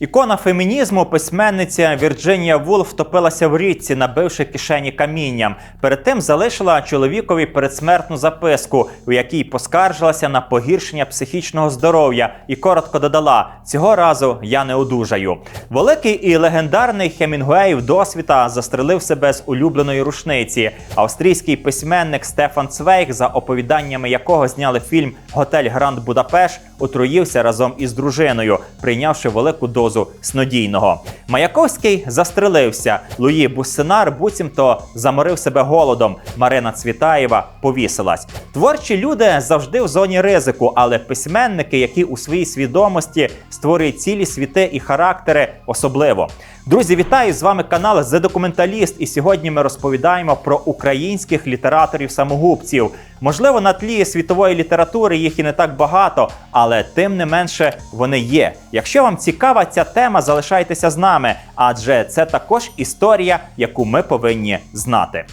Ікона фемінізму, письменниця Вірджинія Вулф втопилася в річці, набивши кишені камінням. Перед тим залишила чоловікові передсмертну записку, у якій поскаржилася на погіршення психічного здоров'я, і коротко додала: цього разу я не одужаю. Великий і легендарний Хемінгуей в досвіта застрелив себе з улюбленої рушниці. Австрійський письменник Стефан Цвейг, за оповіданнями якого зняли фільм Готель Гранд Будапешт, отруївся разом із дружиною, прийнявши велику дозу снодійного. Маяковський застрелився. Луї Буссенар буцімто заморив себе голодом. Марина Цвітаєва повісилась. Творчі люди завжди в зоні ризику, але письменники, які у своїй свідомості створюють цілі світи і характери, особливо. Друзі, вітаю! З вами канал The Документаліст. І сьогодні ми розповідаємо про українських літераторів-самогубців. Можливо, на тлі світової літератури їх і не так багато, але тим не менше вони є. Якщо вам цікава ця тема, залишайтеся з нами, адже це також історія, яку ми повинні знати.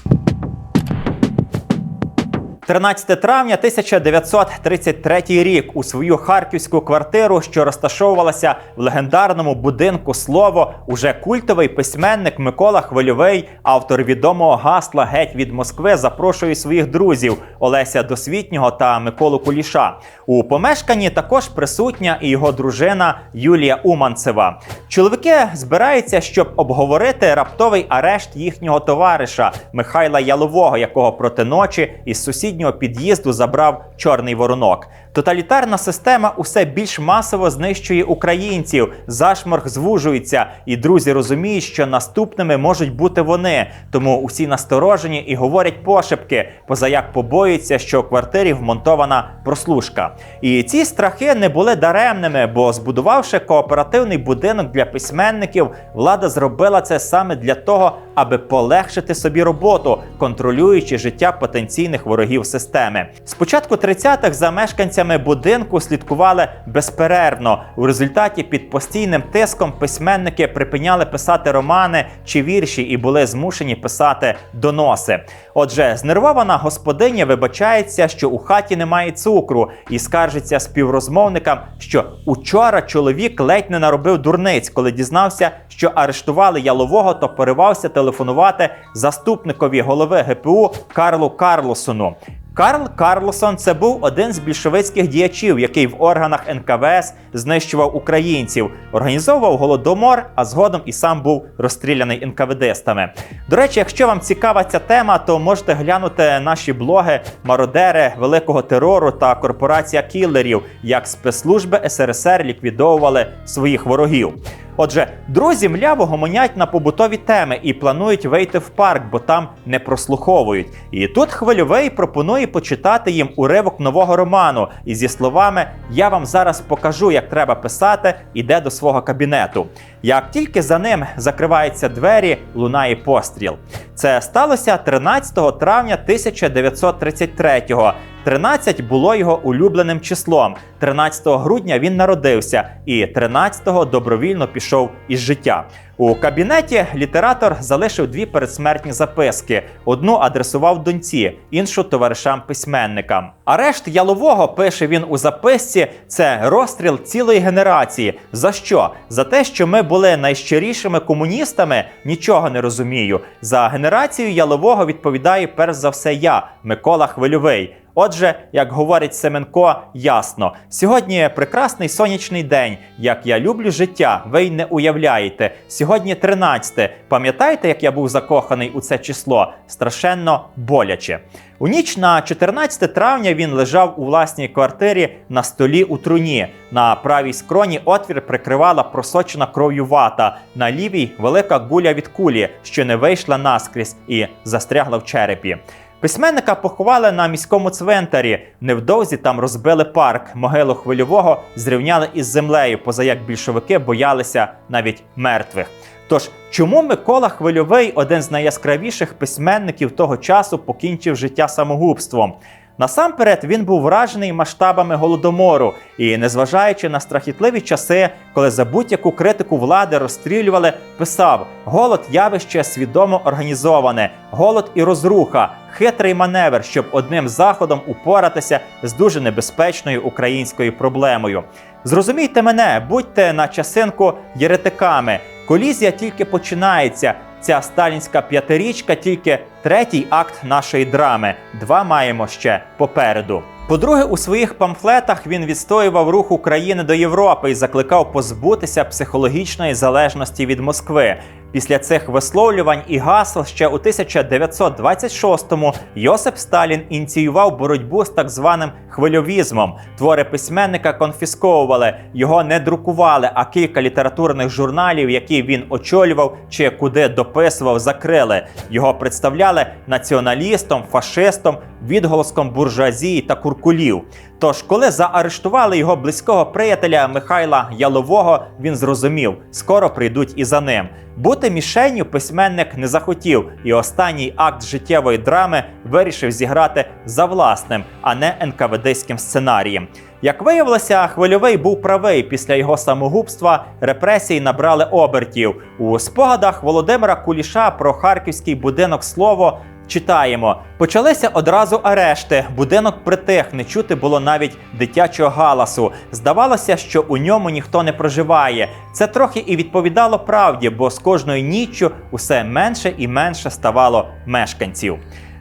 13 травня 1933 рік у свою харківську квартиру, що розташовувалася в легендарному будинку слово, уже культовий письменник Микола Хвильовий, автор відомого гасла Геть від Москви, запрошує своїх друзів Олеся Досвітнього та Миколу Куліша. У помешканні також присутня і його дружина Юлія Уманцева. Чоловіки збираються, щоб обговорити раптовий арешт їхнього товариша Михайла Ялового, якого проти ночі із сусіднього під'їзду забрав чорний воронок. Тоталітарна система усе більш масово знищує українців. Зашморг звужується, і друзі розуміють, що наступними можуть бути вони. Тому усі насторожені і говорять пошепки, позаяк побоюються, що в квартирі вмонтована прослушка. І ці страхи не були даремними, бо збудувавши кооперативний будинок для письменників, влада зробила це саме для того, аби полегшити собі роботу, контролюючи життя потенційних ворогів системи. Спочатку 30-х за мешканцями будинку слідкували безперервно. У результаті під постійним тиском письменники припиняли писати романи чи вірші і були змушені писати доноси. Отже, знервована господиня вибачається, що у хаті немає цукру, і скаржиться співрозмовникам, що учора чоловік ледь не наробив дурниць, коли дізнався, що арештували ялового, то поривався телефонувати заступникові голови ГПУ Карлу Карлосону. Карл Карлсон це був один з більшовицьких діячів, який в органах НКВС знищував українців, організовував голодомор, а згодом і сам був розстріляний НКВДстами. До речі, якщо вам цікава ця тема, то можете глянути наші блоги Мародери великого терору та корпорація кілерів, як спецслужби СРСР ліквідовували своїх ворогів. Отже, друзі мляво гомонять на побутові теми і планують вийти в парк, бо там не прослуховують. І тут хвильовий пропонує почитати їм уривок нового роману. І зі словами Я вам зараз покажу, як треба писати, іде до свого кабінету. Як тільки за ним закриваються двері, лунає постріл. Це сталося 13 травня 1933-го. 13 було його улюбленим числом. 13 грудня він народився, і 13-го добровільно пішов із життя. У кабінеті літератор залишив дві передсмертні записки: одну адресував доньці, іншу товаришам-письменникам. Арешт ялового пише він у записці: це розстріл цілої генерації. За що? За те, що ми були найщирішими комуністами, нічого не розумію. За генерацію ялового відповідаю перш за все я, Микола Хвильовий. Отже, як говорить Семенко, ясно, сьогодні прекрасний сонячний день. Як я люблю життя, ви й не уявляєте. Сьогодні 13. Пам'ятаєте, як я був закоханий у це число? Страшенно боляче. У ніч на 14 травня він лежав у власній квартирі на столі у труні. На правій скроні отвір прикривала просочена кров'ю вата. На лівій велика гуля від кулі, що не вийшла наскрізь і застрягла в черепі. Письменника поховали на міському цвинтарі. Невдовзі там розбили парк. Могилу хвильового зрівняли із землею, поза як більшовики боялися навіть мертвих. Тож, чому Микола Хвильовий, один з найяскравіших письменників того часу, покінчив життя самогубством? Насамперед він був вражений масштабами голодомору і, незважаючи на страхітливі часи, коли за будь-яку критику влади розстрілювали, писав: голод явище свідомо організоване, голод і розруха, хитрий маневр, щоб одним заходом упоратися з дуже небезпечною українською проблемою. Зрозумійте мене, будьте на часинку єретиками. Колізія тільки починається. Ця сталінська п'ятирічка тільки третій акт нашої драми. Два маємо ще попереду. По-друге, у своїх памфлетах він відстоював рух України до Європи і закликав позбутися психологічної залежності від Москви. Після цих висловлювань і гасел ще у 1926-му Йосип Сталін ініціював боротьбу з так званим хвильовізмом. Твори письменника конфісковували, його не друкували, а кілька літературних журналів, які він очолював чи куди дописував, закрили. Його представляли націоналістом, фашистом, відголоском буржуазії та куркулів. Тож, коли заарештували його близького приятеля Михайла Ялового, він зрозумів, скоро прийдуть і за ним. Бути мішенню письменник не захотів, і останній акт життєвої драми вирішив зіграти за власним, а не НКВДським сценарієм. Як виявилося, хвильовий був правий. Після його самогубства репресії набрали обертів. У спогадах Володимира Куліша про харківський будинок слово. Читаємо, почалися одразу арешти. Будинок притих, не чути було навіть дитячого галасу. Здавалося, що у ньому ніхто не проживає. Це трохи і відповідало правді, бо з кожною ніччю усе менше і менше ставало мешканців.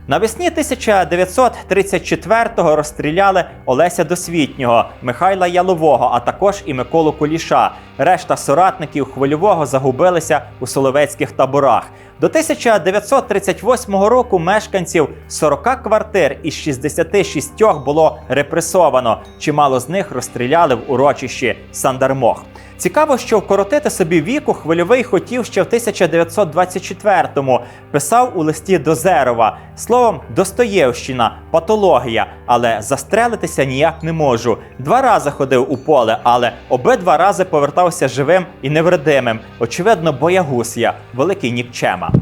Навесні 1934-го розстріляли Олеся Досвітнього, Михайла Ялового, а також і Миколу Куліша. Решта соратників хвильового загубилися у соловецьких таборах. До 1938 року мешканців 40 квартир із 66 було репресовано. Чимало з них розстріляли в урочищі Сандармох. Цікаво, що вкоротити собі віку хвильовий хотів ще в 1924-му. Писав у листі до Зерова. Словом, Достоєвщина, патологія, але застрелитися ніяк не можу. Два рази ходив у поле, але обидва рази повертався живим і невредимим. Очевидно, боягуз я, великий нікчема.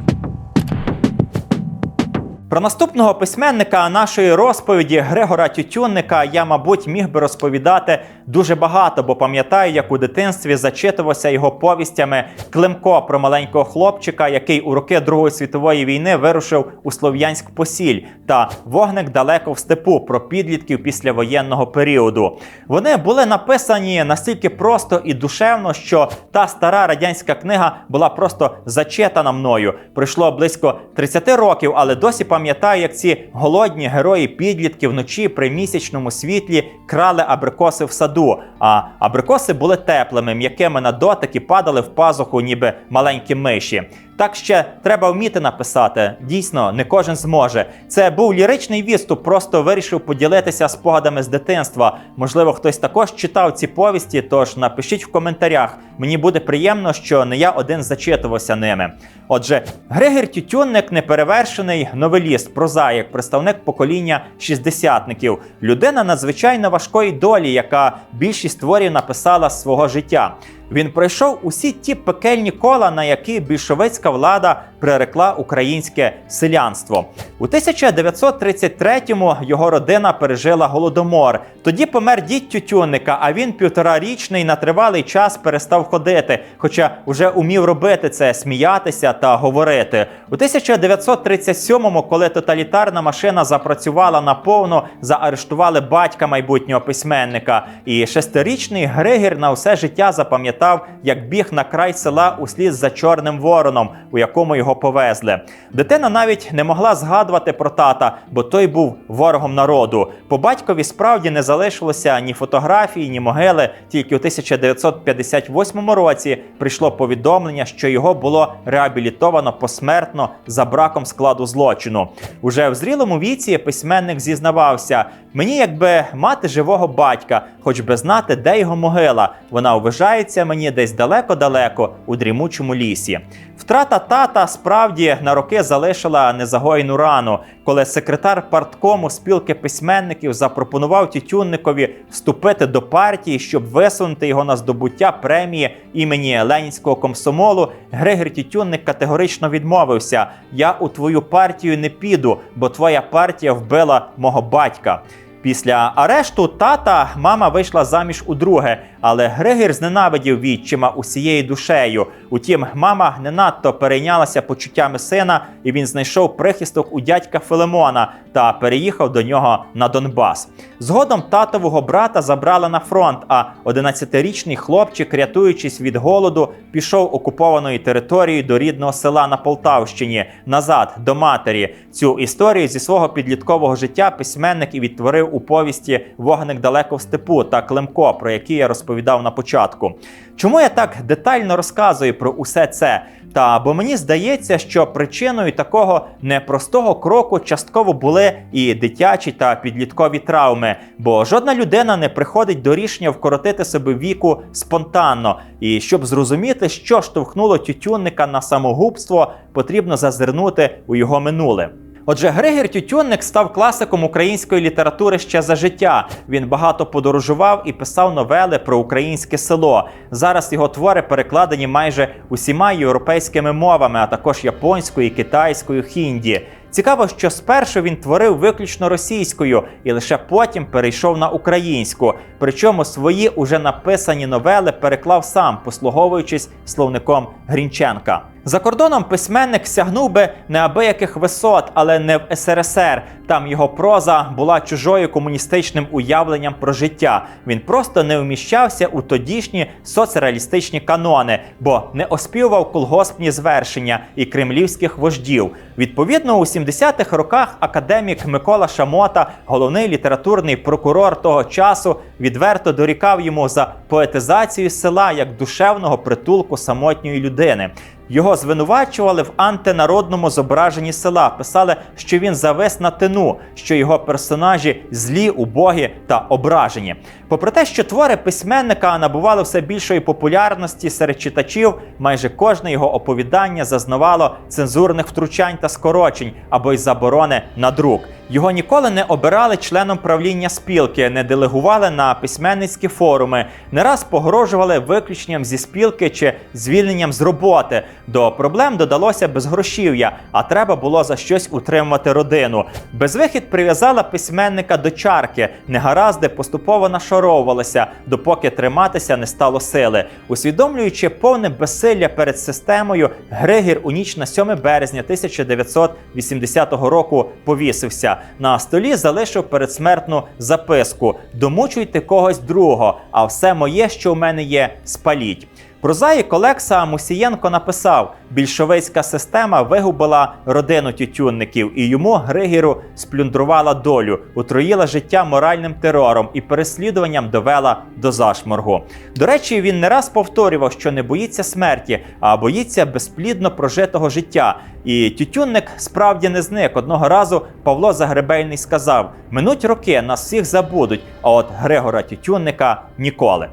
Про наступного письменника нашої розповіді Григора Тютюнника я, мабуть, міг би розповідати дуже багато, бо пам'ятаю, як у дитинстві зачитувався його повістями Климко про маленького хлопчика, який у роки Другої світової війни вирушив у Слов'янськ Посіль, та вогник далеко в степу про підлітків післявоєнного періоду. Вони були написані настільки просто і душевно, що та стара радянська книга була просто зачитана мною. Пройшло близько 30 років, але досі пам'ятаю, пам'ятаю, як ці голодні герої підлітки вночі при місячному світлі крали абрикоси в саду. А абрикоси були теплими, м'якими на дотик і падали в пазуху, ніби маленькі миші. Так ще треба вміти написати. Дійсно, не кожен зможе. Це був ліричний відступ, просто вирішив поділитися спогадами з дитинства. Можливо, хтось також читав ці повісті, тож напишіть в коментарях. Мені буде приємно, що не я один зачитувався ними. Отже, Григір Тютюнник неперевершений новеліст, прозаїк, представник покоління шістдесятників, людина надзвичайно важкої долі, яка більшість творів написала з свого життя. Він пройшов усі ті пекельні кола, на які більшовицька влада прирекла українське селянство. У 1933-му його родина пережила голодомор. Тоді помер дід Тютюнника, а він півторарічний на тривалий час перестав ходити, хоча вже умів робити це, сміятися та говорити. У 1937-му, коли тоталітарна машина запрацювала наповно, заарештували батька майбутнього письменника. І шестирічний Григір на все життя запам'ятав, як біг на край села услід за чорним вороном, у якому його повезли. Дитина навіть не могла згадувати про тата, бо той був ворогом народу. По батькові справді не залишилося ні фотографії, ні могили. Тільки у 1958 році прийшло повідомлення, що його було реабілітовано посмертно за браком складу злочину. Уже в зрілому віці письменник зізнавався: мені, якби мати живого батька, хоч би знати, де його могила. Вона вважається снився мені десь далеко-далеко у дрімучому лісі. Втрата тата справді на роки залишила незагоєну рану, коли секретар парткому спілки письменників запропонував Тютюнникові вступити до партії, щоб висунути його на здобуття премії імені Ленінського комсомолу. Григор Тютюнник категорично відмовився: Я у твою партію не піду, бо твоя партія вбила мого батька. Після арешту тата мама вийшла заміж у друге, але Григір зненавидів відчима усією душею. Утім, мама не надто перейнялася почуттями сина, і він знайшов прихисток у дядька Филимона та переїхав до нього на Донбас. Згодом татового брата забрали на фронт. А 11-річний хлопчик, рятуючись від голоду, пішов окупованою територією до рідного села на Полтавщині назад до матері. Цю історію зі свого підліткового життя письменник і відтворив у повісті Вогник далеко в степу та Климко, про які я розповідав на початку. Чому я так детально розказую про усе це? Та бо мені здається, що причиною такого непростого кроку частково були і дитячі та підліткові травми, бо жодна людина не приходить до рішення вкоротити себе віку спонтанно. І щоб зрозуміти, що штовхнуло тютюнника на самогубство, потрібно зазирнути у його минуле. Отже, Григір Тютюнник став класиком української літератури ще за життя. Він багато подорожував і писав новели про українське село. Зараз його твори перекладені майже усіма європейськими мовами, а також японською, китайською, хінді. Цікаво, що спершу він творив виключно російською і лише потім перейшов на українську. Причому свої уже написані новели переклав сам, послуговуючись словником Грінченка. За кордоном письменник сягнув би неабияких висот, але не в СРСР. Там його проза була чужою комуністичним уявленням про життя. Він просто не вміщався у тодішні соцреалістичні канони, бо не оспівував колгоспні звершення і кремлівських вождів. Відповідно, у 70-х роках академік Микола Шамота, головний літературний прокурор того часу, відверто дорікав йому за поетизацію села як душевного притулку самотньої людини. Його звинувачували в антинародному зображенні села. Писали, що він завис на тину, що його персонажі злі, убогі та ображені. Попри те, що твори письменника набували все більшої популярності серед читачів, майже кожне його оповідання зазнавало цензурних втручань та скорочень або й заборони на друк. Його ніколи не обирали членом правління спілки, не делегували на письменницькі форуми, не раз погрожували виключенням зі спілки чи звільненням з роботи. До проблем додалося безгрошів'я, а треба було за щось утримувати родину. Безвихід прив'язала письменника до чарки, негаразди поступово нашаровувалися, допоки триматися не стало сили. Усвідомлюючи повне безсилля перед системою, Григір у ніч на 7 березня 1980 року повісився. На столі залишив передсмертну записку: Домучуйте когось другого, а все моє, що в мене є, спаліть. Прозаїк Олекса Мусієнко написав: більшовицька система вигубила родину тютюнників, і йому Григіру сплюндрувала долю, утроїла життя моральним терором і переслідуванням довела до зашморгу. До речі, він не раз повторював, що не боїться смерті, а боїться безплідно прожитого життя. І тютюнник справді не зник. Одного разу Павло Загребельний сказав: минуть роки, нас всіх забудуть, а от Григора Тютюнника ніколи.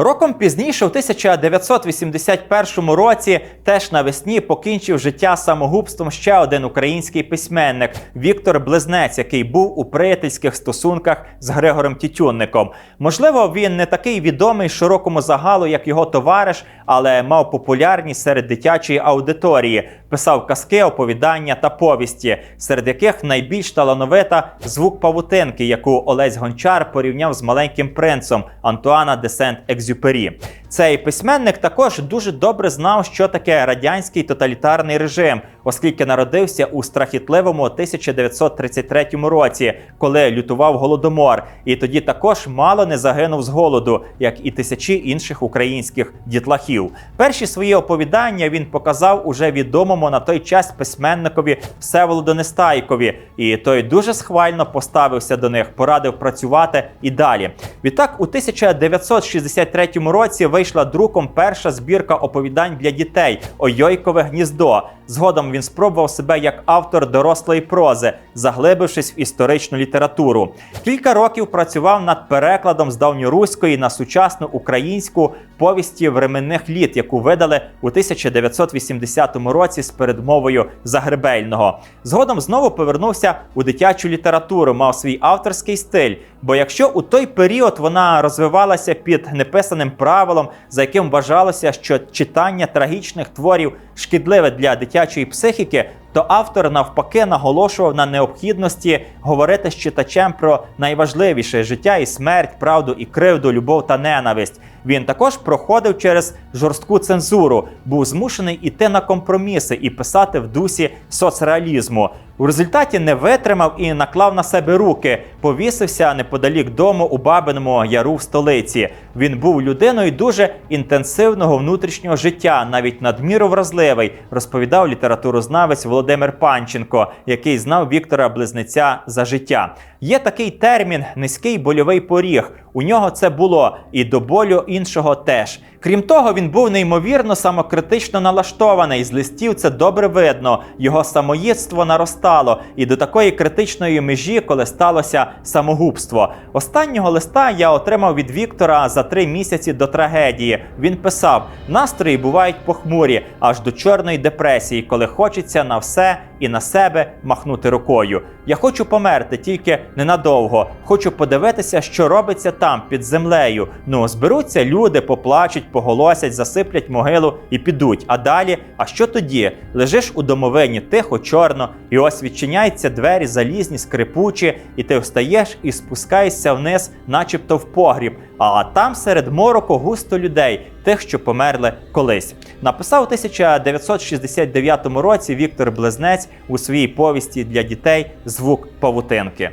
Роком пізніше, у 1981 році, теж навесні покінчив життя самогубством ще один український письменник Віктор Близнець, який був у приятельських стосунках з Григорем Тютюнником. Можливо, він не такий відомий широкому загалу, як його товариш, але мав популярність серед дитячої аудиторії, писав казки, оповідання та повісті, серед яких найбільш талановита звук павутинки, яку Олесь Гончар порівняв з маленьким принцем Антуана де Сент-Екзюпері. Цей письменник також дуже добре знав, що таке радянський тоталітарний режим, оскільки народився у страхітливому 1933 році, коли лютував голодомор, і тоді також мало не загинув з голоду, як і тисячі інших українських дітлахів. Перші свої оповідання він показав уже відомому на той час письменникові Всеволоду Нестайкові, і той дуже схвально поставився до них, порадив працювати і далі. Відтак, у 1963 році вийшла друком перша збірка оповідань для дітей Ойойкове гніздо. Згодом він спробував себе як автор дорослої прози, заглибившись в історичну літературу. Кілька років працював над перекладом з давньоруської на сучасну українську повісті временних літ, яку видали у 1980 році з передмовою Загребельного. Згодом знову повернувся у дитячу літературу, мав свій авторський стиль. Бо якщо у той період вона розвивалася під неписаним правилом, за яким вважалося, що читання трагічних творів шкідливе для дитячої психіки, то автор навпаки наголошував на необхідності говорити з читачем про найважливіше життя і смерть, правду і кривду, любов та ненависть. Він також проходив через жорстку цензуру, був змушений іти на компроміси і писати в дусі соцреалізму. У результаті не витримав і наклав на себе руки, повісився неподалік дому у Бабиному Яру в столиці. Він був людиною дуже інтенсивного внутрішнього життя, навіть надміру вразливий, розповідав літературознавець Володимир Панченко, який знав Віктора Близнеця за життя. Є такий термін низький больовий поріг. У нього це було і до болю іншого теж. Крім того, він був неймовірно самокритично налаштований. З листів це добре видно. Його самоїдство наростало і до такої критичної межі, коли сталося самогубство. Останнього листа я отримав від Віктора за три місяці до трагедії. Він писав: настрої бувають похмурі, аж до чорної депресії, коли хочеться на все і на себе махнути рукою. Я хочу померти, тільки ненадовго. Хочу подивитися, що робиться там під землею. Ну зберуться люди, поплачуть, поголосять, засиплять могилу і підуть. А далі, а що тоді? Лежиш у домовині тихо, чорно, і ось відчиняються двері залізні, скрипучі, і ти встаєш і спускаєшся вниз, начебто в погріб. А там серед мороку густо людей, тих, що померли колись. Написав у 1969 році Віктор Близнець у своїй повісті для дітей Звук павутинки.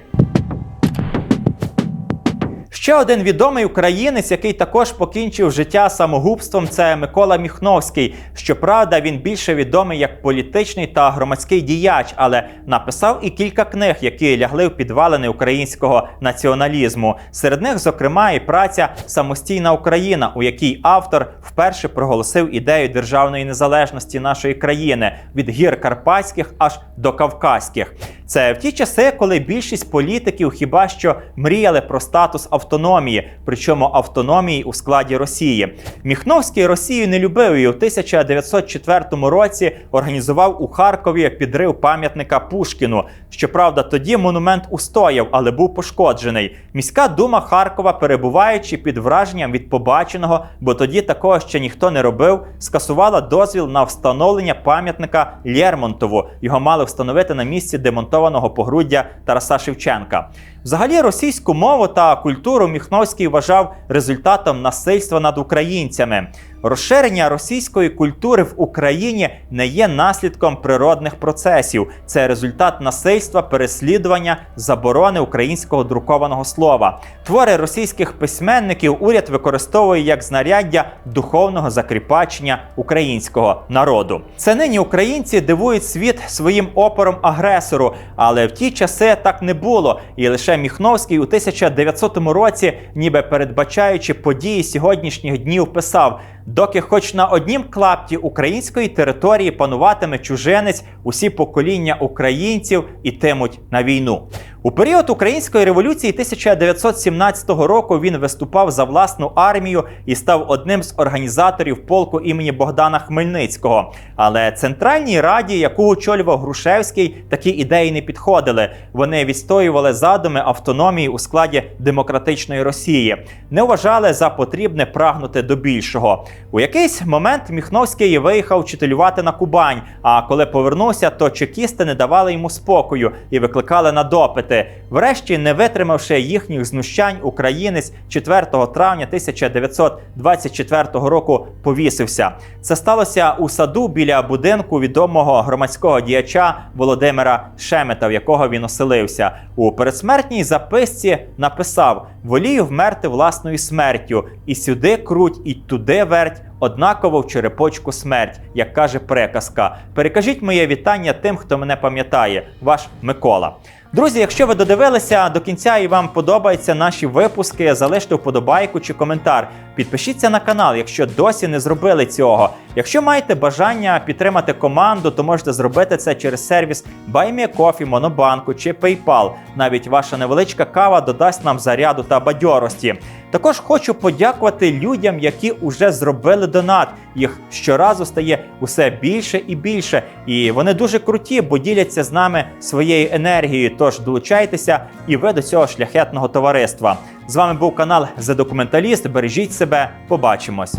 Ще один відомий українець, який також покінчив життя самогубством, це Микола Міхновський. Щоправда, він більше відомий як політичний та громадський діяч, але написав і кілька книг, які лягли в підвалини українського націоналізму. Серед них, зокрема, і праця Самостійна Україна, у якій автор вперше проголосив ідею державної незалежності нашої країни від гір Карпатських аж до Кавказьких. Це в ті часи, коли більшість політиків хіба що мріяли про статус автономії, причому автономії у складі Росії. Міхновський Росію не любив і у 1904 році організував у Харкові підрив пам'ятника Пушкіну. Щоправда, тоді монумент устояв, але був пошкоджений. Міська дума Харкова, перебуваючи під враженням від побаченого, бо тоді такого ще ніхто не робив, скасувала дозвіл на встановлення пам'ятника Лєрмонтову. Його мали встановити на місці демонтованого погруддя Тараса Шевченка. Взагалі, російську мову та культуру Міхновський вважав результатом насильства над українцями. Розширення російської культури в Україні не є наслідком природних процесів. Це результат насильства, переслідування, заборони українського друкованого слова. Твори російських письменників уряд використовує як знаряддя духовного закріпачення українського народу. Це нині українці дивують світ своїм опором агресору, але в ті часи так не було. І лише Міхновський у 1900 році, ніби передбачаючи події сьогоднішніх днів, писав. Доки, хоч на однім клапті української території пануватиме чуженець, усі покоління українців ітимуть на війну. У період української революції 1917 року він виступав за власну армію і став одним з організаторів полку імені Богдана Хмельницького. Але Центральній раді, яку очолював Грушевський, такі ідеї не підходили. Вони відстоювали задуми автономії у складі демократичної Росії, не вважали за потрібне прагнути до більшого. У якийсь момент Міхновський виїхав вчителювати на Кубань. А коли повернувся, то чекісти не давали йому спокою і викликали на допити. Врешті, не витримавши їхніх знущань, українець 4 травня 1924 року повісився. Це сталося у саду біля будинку відомого громадського діяча Володимира Шемета, в якого він оселився. У передсмертній записці написав: волію вмерти власною смертю, і сюди круть, і туди верть. Однаково в черепочку смерть, як каже приказка. Перекажіть моє вітання тим, хто мене пам'ятає, ваш Микола. Друзі, якщо ви додивилися до кінця і вам подобаються наші випуски, залиште вподобайку чи коментар. Підпишіться на канал, якщо досі не зробили цього. Якщо маєте бажання підтримати команду, то можете зробити це через сервіс BuyMeCoffee, Монобанку чи PayPal. Навіть ваша невеличка кава додасть нам заряду та бадьорості. Також хочу подякувати людям, які вже зробили донат. Їх щоразу стає усе більше і більше. І вони дуже круті, бо діляться з нами своєю енергією. Тож долучайтеся і ви до цього шляхетного товариства. З вами був канал The Документаліст. Бережіть себе, побачимось.